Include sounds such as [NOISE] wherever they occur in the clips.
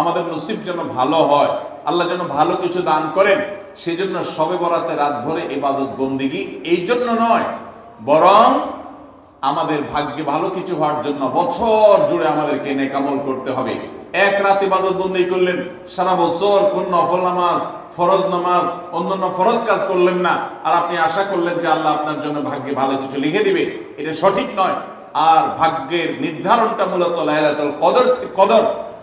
আমাদের নসিব যেন ভালো হয়, আল্লাহ যেন ভালো কিছু দান করেন সেই জন্য সবে বরাতে রাত ভরে এবাদত বন্দিগি, এই জন্য নয়, বরং আমাদের ভাগ্যে ভালো কিছু হওয়ার জন্য বছর জুড়ে আমাদেরকে নেকামল করতে হবে। এক রাত ইবাদত বন্দি করলেন, সারা বছর কোন নফল নামাজ, ফরজ নামাজ, অন্যান্য ফরজ কাজ করলেন না, আর আপনি আশা করলেন যে আল্লাহ আপনার জন্য ভাগ্যে ভালো কিছু লিখে দিবে, এটা সঠিক নয়। আর ভাগ্যের নির্ধারণটা মূলত লাইলাতুল কদর কদর।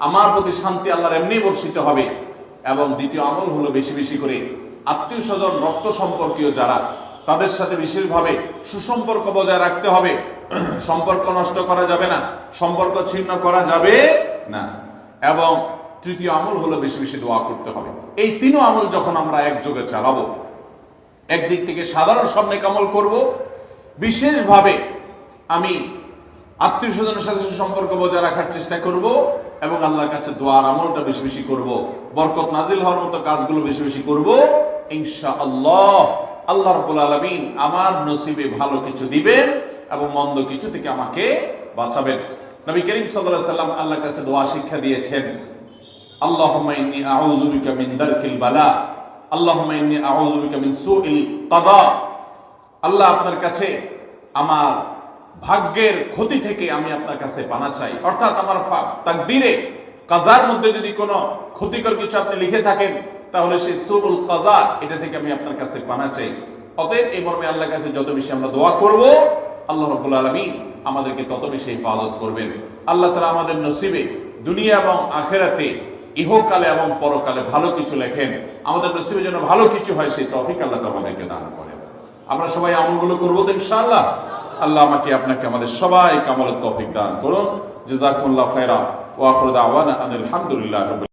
আমার প্রতি শান্তি আল্লাহর এমনি বর্ষিত হবে। এবং দ্বিতীয় আমল হলো বেশি বেশি করে আত্মীয় স্বজন, রক্ত সম্পর্কীয় যারা, তাদের সাথে বিশেষভাবে সুসম্পর্ক বজায় রাখতে হবে। [CLEARS THROAT] সম্পর্ক নষ্ট করা যাবে না, সম্পর্ক ছিন্ন করা যাবে না। এবং তৃতীয় আমল হলো বেশি বেশি দোয়া করতে হবে। এই তিনও আমল যখন আমরা একযোগে চালাবো, একদিক থেকে সাধারণ সামনে কামল করব, বিশেষভাবে আমি আত্মীয় স্বজনের সাথে সম্পর্ক বজায় রাখার চেষ্টা করব এবং আল্লাহর কাছে দোয়ার আমলটা বেশি বেশি করব। বরকত নাজিল হওয়ার মতো কাজগুলো বেশি বেশি করব। ইনশা আল্লাহ আল্লাহ আলমিন আমার নসিবে ভালো কিছু দিবেন এবং মন্দ কিছু থেকে আমাকে বাঁচাবেন। নবী করিম সাল্লাহ সাল্লাম আল্লাহর কাছে দোয়া শিক্ষা দিয়েছেন। আল্লাহুম্মা ইন্নী আউযু বিকা মিন দারকিল বালা। আল্লাহুম্মা ইন্নী আউযু বিকা মিন সুইল কাদা। আল্লাহ আপনার কাছে আমার ভাগ্যের ক্ষতি থেকে আমি আপনার কাছে পানা চাই। অর্থাৎ আমার ফা- তাকদীরে, কাজার মধ্যে যদি কোনো ক্ষতিকর কিছু আপনি লিখে থাকেন, তাহলে সেই সুবুল কাজা, এটা থেকে আমি আপনার কাছে পানা চাই। অতএব এই মর্মে আল্লাহর কাছে যত বেশি আমরা দোয়া করব, আল্লাহ রব্বুল আলমিন আমাদেরকে তত বেশি হেফাজত করবেন। আল্লাহ তালা আমাদের নসিবে দুনিয়া এবং আখেরাতে ইহকালে এবং পরকালে ভালো কিছু লেখেন। আমাদের নসিবের যেন ভালো কিছু হয়, সেই তফিক আল্লাহ তাআলা আমাদেরকে দান করেন। আমরা সবাই আমলগুলো করব তো ইনশাআল্লাহ? আল্লাহ আমাকে আপনাকে আমাদের সবাই কামলের তৌফিক দান করুন জেজাকুল্লাহ খেরা ওয়াখরুদ আওয়ান আলহামদুলিল্লাহ